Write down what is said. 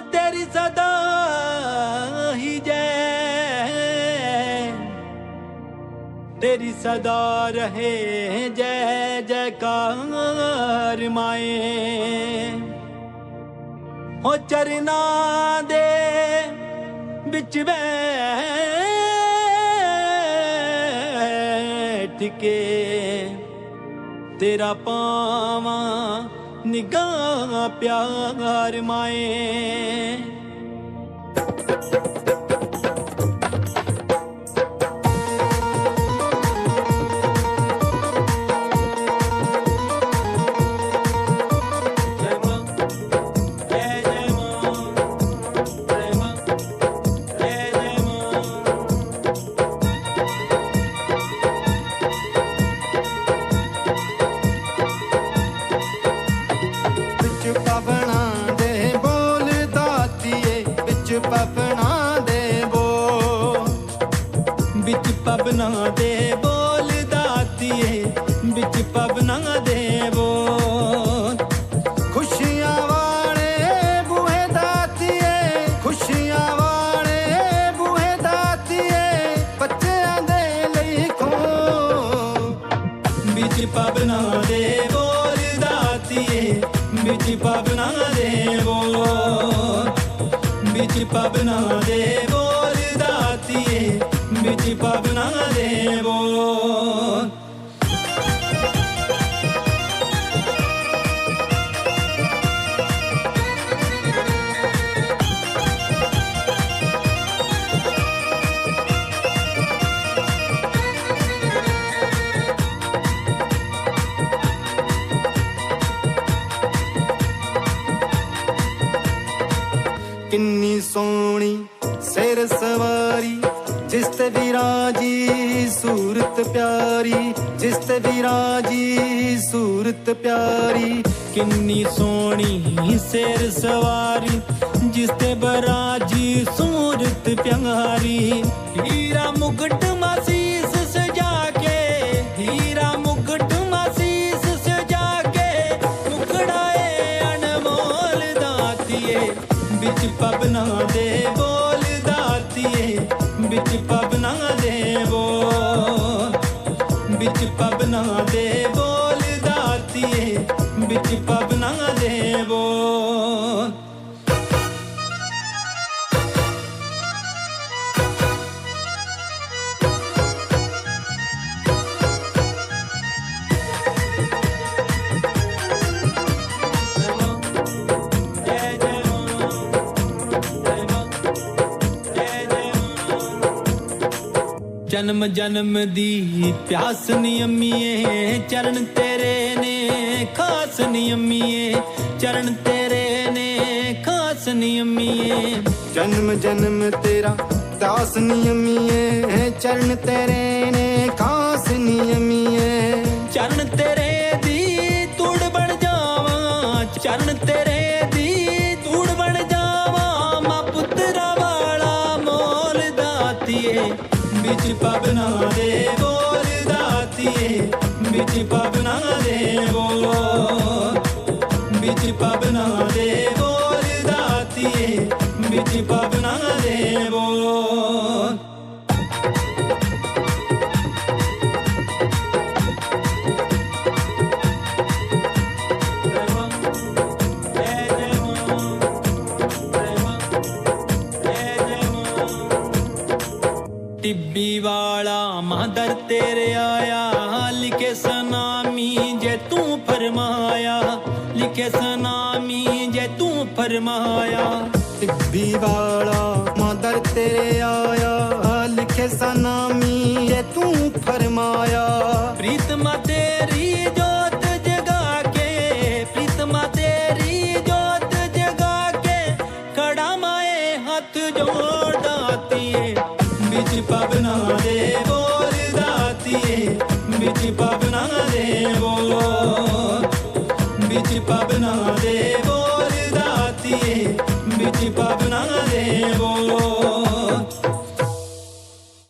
ਤੇਰੀ ਸਦਾ ਹੀ ਜੈ। ਤੇਰੀ ਸਦਾ ਰਹੇ ਜੈ, ਜੈਕਾਰ ਮਾਏ। ਹੋ ਚਰਨਾ ਦੇ ਵਿੱਚ ਬੈਠ ਕੇ ਤੇਰਾ ਪਾਵਾਂ ਨਿਗਾਹ ਪਿਆਰ ਮਾਏ। ਦੇ ਬੋਲ ਦਾਤੀਏ, ਵਿੱਚ ਪਬਨਾ ਦੇ ਬੋਲ ਖੁਸ਼ੀਆਂ ਵਾਲੇ ਬੂਹੇ ਦਾਤੀਏ, ਖੁਸ਼ੀਆਂ ਵਾਲੇ ਬੂਹੇ ਦਾਤੀਏ ਬੱਚਿਆਂ ਦੇ ਲਈ ਖੋ ਵਿੱਚ ਪਬਨਾ ਦੇ ਬੋਲ ਦਾਤੀਏ, ਵਿੱਚ ਪਬਨਾ ਦੇ ਬੋਲ ਵਿੱਚ ਪਬਨਾ ਦੇ ਵਿੱਚ ਪਬਨਾ ਦੇ ਕਿੰਨੀ ਸੋਹਣੀ ਸਿਰ ਸਵਾਰੀ ਜਿਸ ਤੇ ਵਿਰਾਜੀ ਸੂਰਤ ਪਿਆਰੀ, ਜਿਸ ਤੇ ਵਿਰਾਜੀ ਸੂਰਤ ਪਿਆਰੀ, ਕਿੰਨੀ ਸੋਹਣੀ ਸਿਰ ਸਵਾਰੀ, ਜਿਸ ਤੇ ਬਰਾਜੀ ਸੂਰਤ ਪਿਆਰੀ। ਹੀਰਾ ਮੁਕਟ ਮਾਸੀਸ ਸਜਾ ਕੇ, ਹੀਰਾ ਮੁਗਟ ਮਸੀਸ ਸਜਾ ਕੇ ਮੁਕੜਾਏ ਅਨਮੋਲ ਦਾਤੀਏ, ਵਿੱਚ ਪਬਨਾ ਦੇ ਵਿੱਚ ਪਬਨਾ ਜਨਮ ਜਨਮ ਦੀ ਪਿਆਸ ਨਿਯਮੀਏ ਚਰਨ ਤੇਰੇ ਨੇ ਖਾਸ ਨਿਯਮੀਏ ਚਰਨ ਤੇਰੇ ਨੇ ਖਾਸ ਨਿਯਮੀਏ ਜਨਮ ਜਨਮ ਤੇਰਾ ਦਾਸ ਨਿਯਮੀਏ ਚਰਨ ਤੇਰੇ ਨੇ ਖਾਸ ਨਿਯਮੀਏ ਚਰਨ ਤੇਰੇ ਦੀ ਤੂੜ ਬਣ ਜਾਵਾਂ ਚਰਨ ਤੇਰੇ ਦੀ ਤੂੜ ਬਣ ਜਾਵਾਂ ਮਾਂ ਪੁੱਤਰਾ ਵਾਲਾ ਮੋਲ ਦਾਤੀਏ। ਵਿੱਚ ਪਬਨਾ ਦੇ ਬੋਲ ਦਾਤੀਏ। ਵਿੱਚ ਪਬਨਾ ਦੇ ਬੋਲ। ਵਿੱਚ ਪਬਨਾ ਦੇ ਬੋਲ ਦਾਤੀਏ। ਵਿੱਚ ਪਬਨਾ ਟਿੱਬੀ ਵਾਲਾ ਮਾਦਰ ਤੇਰੇ ਆਇਆ। ਲਿਖੇ ਸਨਾਮੀ ਜੇ ਤੂੰ ਫਰਮਾਇਆ। ਲਿਖੇ ਸਨਾਮੀ ਜੇ ਤੂੰ ਫਰਮਾਇਆ। ਟਿੱਬੀ ਵਾਲਾ ਮਾਦਰ ਤੇਰੇ ਆਇਆ। ਲਿਖੇ ਸਨਾਮੀ ਜੇ ਤੂੰ ਫਰਮਾਇਆ। ਪ੍ਰੀਤਮਾ ਤੇਰੀ ਜੋਤ ਜਗਾ ਕੇ, ਪ੍ਰੀਤਮਾ ਤੇਰੀ ਜੋਤ ਜਗਾ ਕੇ, ਖੜਾ ਮਾਏ ਹੱਥ ਜੋੜ। ਪਵਨਾ ਦੇ ਬੋਲ ਦਾਤੀਏ ਵਿੱਚ ਪਵਨਾ ਦੇ ਬੋਲ ਵਿੱਚ ਪਵਨਾ